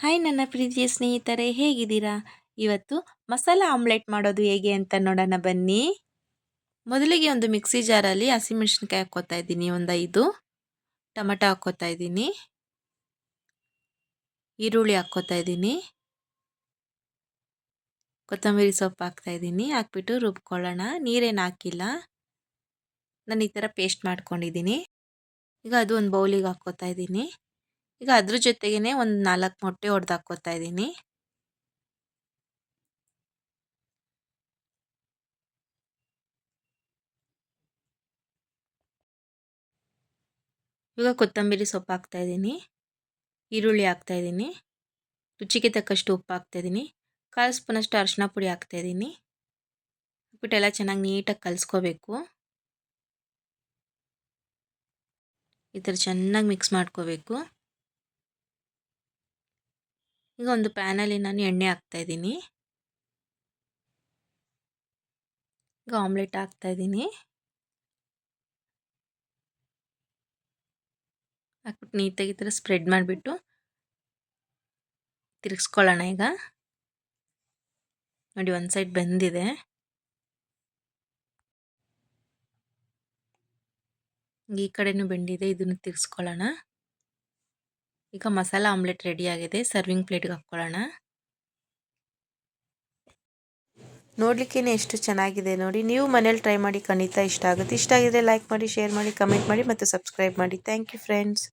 Hi ನನ್ನ ಪ್ರೀತಿಯ ಸ್ನೇಹಿತರೆ, ಹೇಗಿದ್ದೀರಾ? ಇವತ್ತು ಮಸಾಲ ಆಮ್ಲೆಟ್ ಮಾಡೋದು ಹೇಗೆ ಅಂತ ನೋಡೋಣ ಬನ್ನಿ. ಮೊದಲಿಗೆ ಒಂದು ಮಿಕ್ಸಿ ಜಾರಲ್ಲಿ ಹಸಿಮೆಣ್ಸಿನ್ಕಾಯಿ ಹಾಕ್ಕೋತಾ ಇದ್ದೀನಿ, ಒಂದು ಐದು. ಟೊಮೆಟೊ ಹಾಕ್ಕೋತಾ ಇದ್ದೀನಿ. ಈರುಳ್ಳಿ ಹಾಕ್ಕೋತಾ ಇದ್ದೀನಿ. ಕೊತ್ತಂಬರಿ ಸೊಪ್ಪು ಹಾಕ್ತಾ ಇದ್ದೀನಿ. ಹಾಕ್ಬಿಟ್ಟು ರುಬ್ಕೊಳ್ಳೋಣ. ನೀರೇನು ಹಾಕಿಲ್ಲ. ನಾನು ಈ ಥರ ಪೇಸ್ಟ್ ಮಾಡ್ಕೊಂಡಿದ್ದೀನಿ. ಈಗ ಅದು ಒಂದು ಬೌಲಿಗೆ ಹಾಕ್ಕೋತಾ ಇದ್ದೀನಿ. ಈಗ ಅದ್ರ ಜೊತೆಗೇ ಒಂದು ನಾಲ್ಕು ಮೊಟ್ಟೆ ಹಾಕ್ಕೋತಾ ಇದ್ದೀನಿ. ಈಗ ಕೊತ್ತಂಬರಿ ಸೊಪ್ಪು ಹಾಕ್ತಾಯಿದ್ದೀನಿ ಈರುಳ್ಳಿ ಹಾಕ್ತಾಯಿದ್ದೀನಿ ರುಚಿಗೆ ತಕ್ಕಷ್ಟು ಉಪ್ಪು ಹಾಕ್ತಾಯಿದ್ದೀನಿ ಕಾಲು ಸ್ಪೂನಷ್ಟು ಅರಶಿನ ಪುಡಿ ಹಾಕ್ತಾಯಿದ್ದೀನಿ ಹಾಕ್ಬಿಟ್ಟೆಲ್ಲ ಚೆನ್ನಾಗಿ ನೀಟಾಗಿ ಕಲಿಸ್ಕೋಬೇಕು. ಈ ಥರ ಚೆನ್ನಾಗಿ ಮಿಕ್ಸ್ ಮಾಡ್ಕೋಬೇಕು. ಈಗ ಒಂದು ಪ್ಯಾನಲ್ಲಿ ನಾನು ಎಣ್ಣೆ ಹಾಕ್ತಾಯಿದ್ದೀನಿ ಈಗ ಆಮ್ಲೆಟ್ ಹಾಕ್ತಾಯಿದ್ದೀನಿ ಹಾಕ್ಬಿಟ್ಟು ನೀಟಾಗಿ ಥರ ಸ್ಪ್ರೆಡ್ ಮಾಡಿಬಿಟ್ಟು ತಿರುಗಿಸ್ಕೊಳ್ಳೋಣ ಈಗ. ನೋಡಿ ಒಂದು ಸೈಡ್ ಬೆಂದಿದೆ. ಈ ಕಡೆನೂ ಬೆಂಡಿದೆ ಇದನ್ನು ತಿರ್ಸ್ಕೊಳ್ಳೋಣ ಈಗ ಮಸಾಲ ಆಮ್ಲೆಟ್ ರೆಡಿ ಆಗಿದೆ, ಸರ್ವಿಂಗ್ ಪ್ಲೇಟ್ಗೆ ಹಾಕ್ಕೊಳ್ಳೋಣ. ನೋಡಲಿಕ್ಕೇ ಎಷ್ಟು ಚೆನ್ನಾಗಿದೆ ನೋಡಿ. ನೀವು ಮನೇಲಿ ಟ್ರೈ ಮಾಡಿ, ಖಂಡಿತ ಇಷ್ಟ ಆಗುತ್ತೆ. ಇಷ್ಟ ಆಗಿದ್ರೆ ಲೈಕ್ ಮಾಡಿ ಶೇರ್ ಮಾಡಿ ಕಮೆಂಟ್ ಮಾಡಿ, ಮತ್ತು ಸಬ್ಸ್ಕ್ರೈಬ್ ಮಾಡಿ. Thank you friends